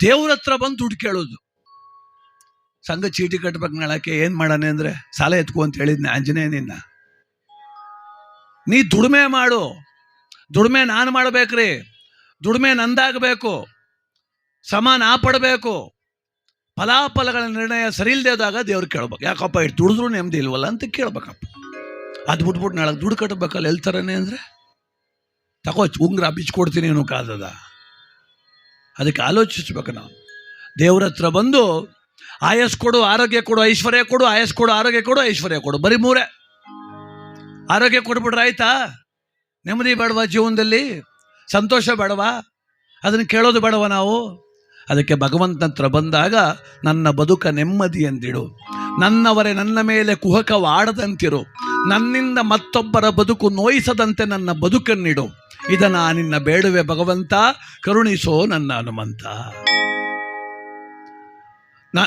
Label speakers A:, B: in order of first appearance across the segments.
A: ದೇವ್ರ ಹತ್ರ ಬಂದು ದುಡ್ಡು ಕೇಳೋದು. ಸಂಘ ಚೀಟಿ ಕಟ್ಬೇಕು ನಾಳಕ್ಕೆ ಏನ್ ಮಾಡಾನೆ ಅಂದ್ರೆ ಸಾಲ ಎತ್ಕೊ ಅಂತ ಹೇಳಿದ್ನೆ ಆಂಜನೇಯ ನಿನ್ನ. ನೀ ದುಡಿಮೆ ಮಾಡು. ದುಡಿಮೆ ನಾನು ಮಾಡ್ಬೇಕ್ರಿ. ದುಡಿಮೆ ನಂದಾಗಬೇಕು. ಸಮ ನಾ ಪಡಬೇಕು. ಫಲಾಫಲಗಳ ನಿರ್ಣಯ ಸರಿ ದೇವ್ರು ಕೇಳ್ಬೇಕು. ಯಾಕಪ್ಪ ಇಟ್ಟು ದುಡಿದ್ರು ನೆಮ್ಮದಿ ಇಲ್ವಲ್ಲ ಅಂತ ಕೇಳ್ಬೇಕಪ್ಪ. ಅದು ಬಿಟ್ಬಿಟ್ಟು ನಾಳೆ ದುಡ್ಡು ಕಟ್ಟಬೇಕಲ್ಲ ಎಲ್ತಾರನೆ ಅಂದರೆ? ತಗೋ ಉಂಗ್ರ ಬಿಚ್ಕೊಡ್ತೀನಿ ಏನು ಕಾದದ ಅದಕ್ಕೆ ಆಲೋಚಿಸ್ಬೇಕು ನಾವು. ದೇವ್ರ ಹತ್ರ ಬಂದು ಆಯಸ್ ಕೊಡು, ಆರೋಗ್ಯ ಕೊಡು, ಐಶ್ವರ್ಯ ಕೊಡು, ಆಯಸ್ ಕೊಡು, ಆರೋಗ್ಯ ಕೊಡು, ಐಶ್ವರ್ಯ ಕೊಡು. ಬರೀ ಮೂರೇ. ಆರೋಗ್ಯ ಕೊಟ್ಬಿಟ್ರೆ ಆಯ್ತಾ? ನೆಮ್ಮದಿ ಬೇಡವಾ ಜೀವನದಲ್ಲಿ? ಸಂತೋಷ ಬೇಡವಾ? ಅದನ್ನು ಕೇಳೋದು ಬೇಡವ ನಾವು? ಅದಕ್ಕೆ ಭಗವಂತನ ಹತ್ರ ಬಂದಾಗ ನನ್ನ ಬದುಕ ನೆಮ್ಮದಿ ಎಂದಿಡು ನನ್ನವರೇ ನನ್ನ ಮೇಲೆ ಕುಹಕವಾಡದಂತಿರು. ನನ್ನಿಂದ ಮತ್ತೊಬ್ಬರ ಬದುಕು ನೋಯಿಸದಂತೆ ನನ್ನ ಬದುಕನ್ನಿಡು. ಇದನ್ನ ನಿನ್ನ ಬೇಡುವೆ ಭಗವಂತ, ಕರುಣಿಸೋ ನನ್ನ ಹನುಮಂತ.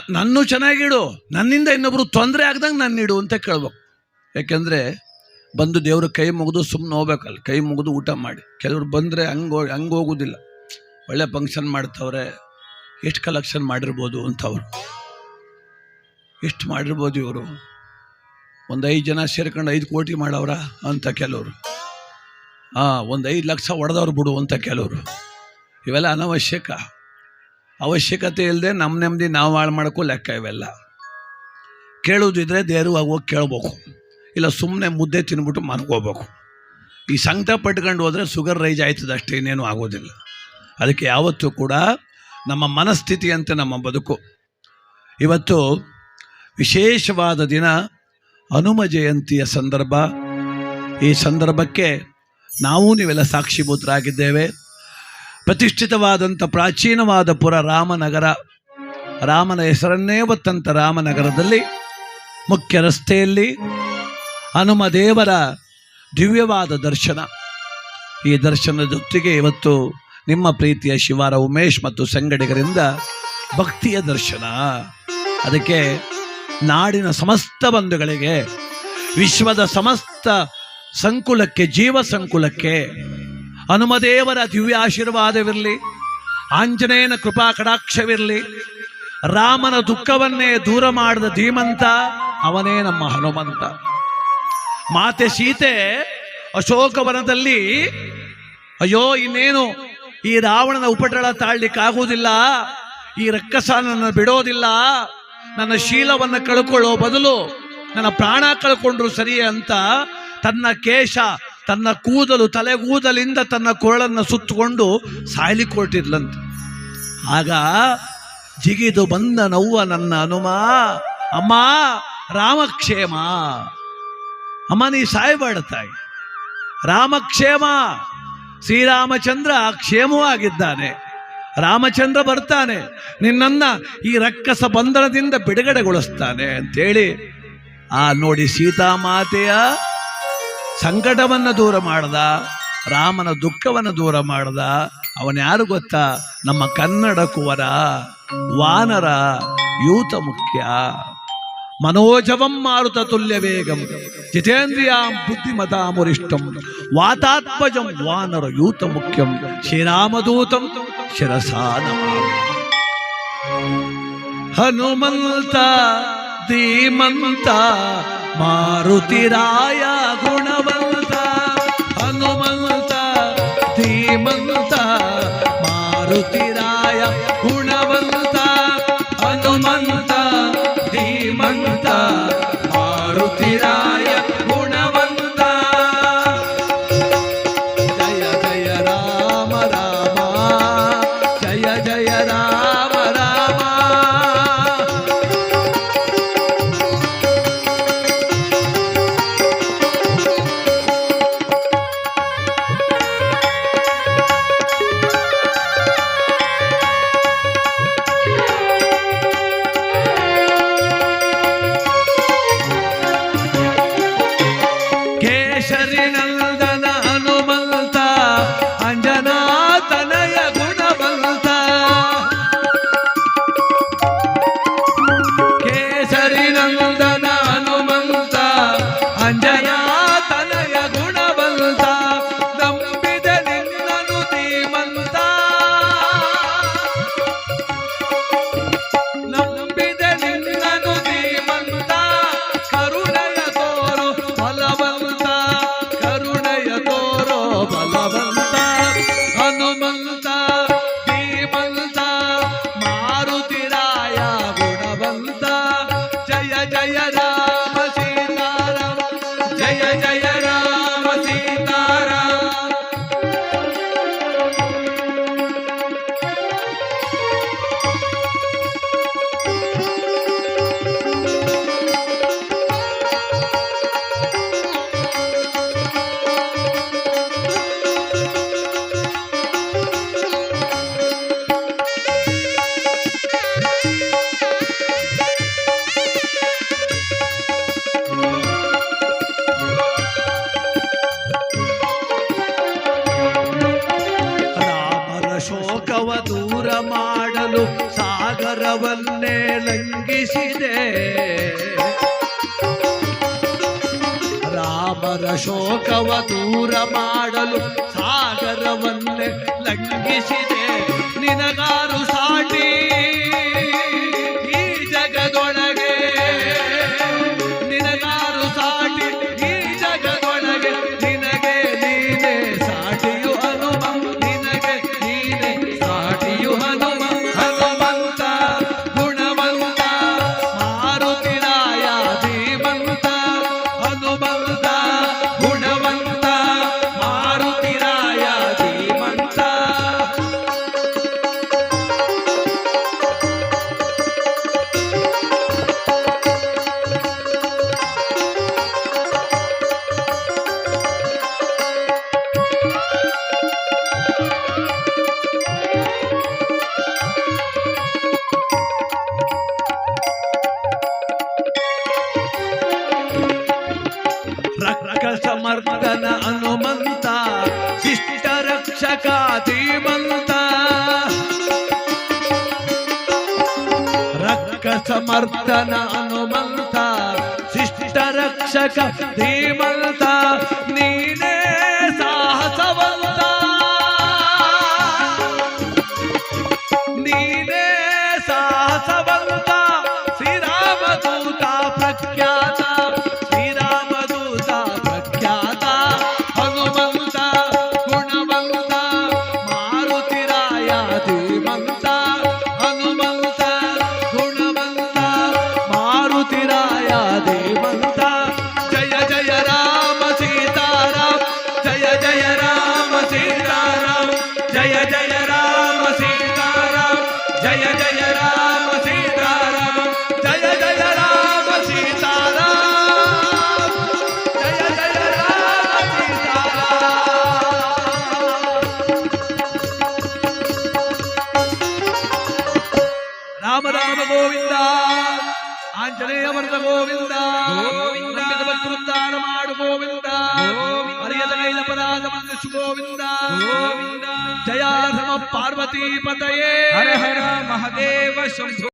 A: ನನ್ನೂ ಚೆನ್ನಾಗಿಡು, ನನ್ನಿಂದ ಇನ್ನೊಬ್ರು ತೊಂದರೆ ಆಗ್ದಂಗೆ ನನ್ನ ಇಡು ಅಂತ ಕೇಳ್ಬೇಕು. ಯಾಕೆಂದ್ರೆ, ಬಂದು ದೇವ್ರ ಕೈ ಮುಗಿದು ಸುಮ್ಮನೆ ಹೋಗ್ಬೇಕಲ್ಲ ಕೈ ಮುಗಿದು ಊಟ ಮಾಡಿ. ಕೆಲವ್ರು ಬಂದರೆ ಹಂಗೆ ಹಂಗೆ ಹೋಗೋದಿಲ್ಲ. ಒಳ್ಳೆ ಫಂಕ್ಷನ್ ಮಾಡ್ತವ್ರೆ, ಎಷ್ಟು ಕಲೆಕ್ಷನ್ ಮಾಡಿರ್ಬೋದು ಅಂತವ್ರು. ಎಷ್ಟು ಮಾಡಿರ್ಬೋದು ಇವರು? ಒಂದು ಐದು ಜನ ಸೇರ್ಕೊಂಡು ಐದು ಕೋಟಿ ಮಾಡವ್ರ ಅಂತ ಕೆಲವರು. ಹಾಂ, ಒಂದು ಐದು ಲಕ್ಷ ಹೊಡೆದವ್ರು ಬಿಡು ಅಂತ ಕೆಲವರು ಇವೆಲ್ಲ ಅನವಶ್ಯಕ. ಅವಶ್ಯಕತೆ ಇಲ್ಲದೆ ನಮ್ಮ ನೆಮ್ಮದಿ ನಾವು ಹಾಳು ಮಾಡೋಕ್ಕೂ ಲೆಕ್ಕ ಇವೆಲ್ಲ. ಕೇಳೋದಿದ್ರೆ ಧೈರ್ಯವಾಗಿ ಹೋಗಿ ಕೇಳ್ಬೇಕು. ಇಲ್ಲ ಸುಮ್ಮನೆ ಮುದ್ದೆ ತಿನ್ಬಿಟ್ಟು ಮನ್ಕೋಬೇಕು ಈ ಸಂಕಟ ಪಟ್ಕೊಂಡು ಹೋದರೆ ಶುಗರ್ ರೈಜ್ ಆಯ್ತದೆ ಅಷ್ಟೇ, ಇನ್ನೇನು ಆಗೋದಿಲ್ಲ. ಅದಕ್ಕೆ ಯಾವತ್ತೂ ಕೂಡ ನಮ್ಮ ಮನಸ್ಥಿತಿ ಅಂತ ನಮ್ಮ ಬದುಕು. ಇವತ್ತು ವಿಶೇಷವಾದ ದಿನ ಹನುಮ ಜಯಂತಿಯ ಸಂದರ್ಭ. ಈ ಸಂದರ್ಭಕ್ಕೆ ನಾವು ನೀವೆಲ್ಲ ಸಾಕ್ಷಿಭೂತರಾಗಿದ್ದೇವೆ ಪ್ರತಿಷ್ಠಿತವಾದಂಥ ಪ್ರಾಚೀನವಾದ ಪುರ ರಾಮನಗರ, ರಾಮನ ಹೆಸರನ್ನೇ ಹೊತ್ತಂಥ ರಾಮನಗರದಲ್ಲಿ, ಮುಖ್ಯ ರಸ್ತೆಯಲ್ಲಿ ಹನುಮ ದೇವರ ದಿವ್ಯವಾದ ದರ್ಶನ. ಈ ದರ್ಶನದೊತ್ತಿಗೆ ಇವತ್ತು ನಿಮ್ಮ ಪ್ರೀತಿಯ ಶಿವಾರ ಉಮೇಶ್ ಮತ್ತು ಸಂಗಡಿಗರಿಂದ ಭಕ್ತಿಯ ದರ್ಶನ. ಅದಕ್ಕೆ ನಾಡಿನ ಸಮಸ್ತ ಬಂಧುಗಳಿಗೆ, ವಿಶ್ವದ ಸಮಸ್ತ ಸಂಕುಲಕ್ಕೆ, ಜೀವ ಸಂಕುಲಕ್ಕೆ. ಹನುಮದೇವರ ದಿವ್ಯ ಆಶೀರ್ವಾದವಿರಲಿ, ಆಂಜನೇಯನ ಕೃಪಾ ಕಟಾಕ್ಷವಿರಲಿ, ರಾಮನ ದುಃಖವನ್ನೇ ದೂರ ಮಾಡಿದ ಧೀಮಂತ, ಅವನೇ ನಮ್ಮ ಹನುಮಂತ. ಮಾತೆ ಸೀತೆ ಅಶೋಕವನದಲ್ಲಿ ಅಯ್ಯೋ, ಇನ್ನೇನು ಈ ರಾವಣನ ಉಪಟಳ ತಾಳ್ಲಿಕ್ಕಾಗುವುದಿಲ್ಲ ಈ ರಕ್ಕಸ ನನ್ನ ಬಿಡೋದಿಲ್ಲ, ನನ್ನ ಶೀಲವನ್ನು ಕಳ್ಕೊಳ್ಳೋ ಬದಲು ನನ್ನ ಪ್ರಾಣ ಕಳ್ಕೊಂಡ್ರು ಸರಿ ಅಂತ ತನ್ನ ಕೇಶ, ತನ್ನ ಕೂದಲು ತಲೆಗೂದಲಿಂದ ತನ್ನ ಕೊರಳನ್ನು ಸುತ್ತಕೊಂಡು ಸಾಯ್ಲಿಕ್ಕೆ ಆಗ ಜಿಗಿದು ಬಂದ ನವ್ವ ನನ್ನ ಹನುಮ ಅಮ್ಮ, ರಾಮಕ್ಷೇಮ, ಅಮ್ಮ ನೀ ಸಾಯ್ಬಾಡ ತಾಯಿ. ರಾಮಕ್ಷೇಮ, ಶ್ರೀರಾಮಚಂದ್ರ ಕ್ಷೇಮವಾಗಿದ್ದಾನೆ ರಾಮಚಂದ್ರ ಬರ್ತಾನೆ, ನಿನ್ನನ್ನ ಈ ರಕ್ಕಸ ಬಂಧನದಿಂದ ಬಿಡುಗಡೆಗೊಳಿಸ್ತಾನೆ ಅಂತೇಳಿ. ಆ ನೋಡಿ ಸೀತಾಮಾತೆಯ ಸಂಕಟವನ್ನ ದೂರ ಮಾಡ್ದ, ರಾಮನ ದುಃಖವನ್ನ ದೂರ ಮಾಡ್ದ ಅವನ್ಯಾರು ಗೊತ್ತಾ? ನಮ್ಮ ಕನ್ನಡ ಕುವರ, ವಾನರ, ಯೂತ ಮುಖ್ಯ. ಮನೋಜವಂ ಮಾರುತ ತುಲ್ಯ ವೇಗಂ, ಜಿತೇಂದ್ರಿಯಾಂ ಬುದ್ಧಿಮತಾಮುರಿಷ್ಟಂ ವಾತಾತ್ಮಜಂ ವಾನರ ಯೂತ ಮುಖ್ಯಂ, ಶ್ರೀರಾಮದೂತಂ ಶಿರಸಾನ ಹನುಮಂತ, ಧೀಮಂತ ಮಾರುತಿರಾಯ ಗುಣವಂತ ಹನುಮಂತ ಧೀಮಂತ ಮಾರುತಿರಾಯ ಗುಣವಂತ ಹನುಮಂತ ಧೀಮಂತ ಮಾರುತಿರಾಯ Bye. ಸ್ತುತಿಸಿದೆ ರಾಮರ ಶೋಕವ ದೂರ ಮಾಡಲು ಸಾಗರವನ್ನೇ ಲಂಘಿಸಿದೆ. ನಿನಗಾರು ಸಾಟಿ జాతిమంతా రక్క సమర్థన అనుమంతా
B: శిష్ట
A: రక్షక ధీమంతా. రామరామ గోవింద
B: ఆంజనేయ
A: వరద గోవింద గోవిందాడు గోవింద మర్యాదైన
B: పదార్థ
A: మందు గోవింద జయాధమ పార్వతీపతయే
B: హర హర మహదేవ శంభు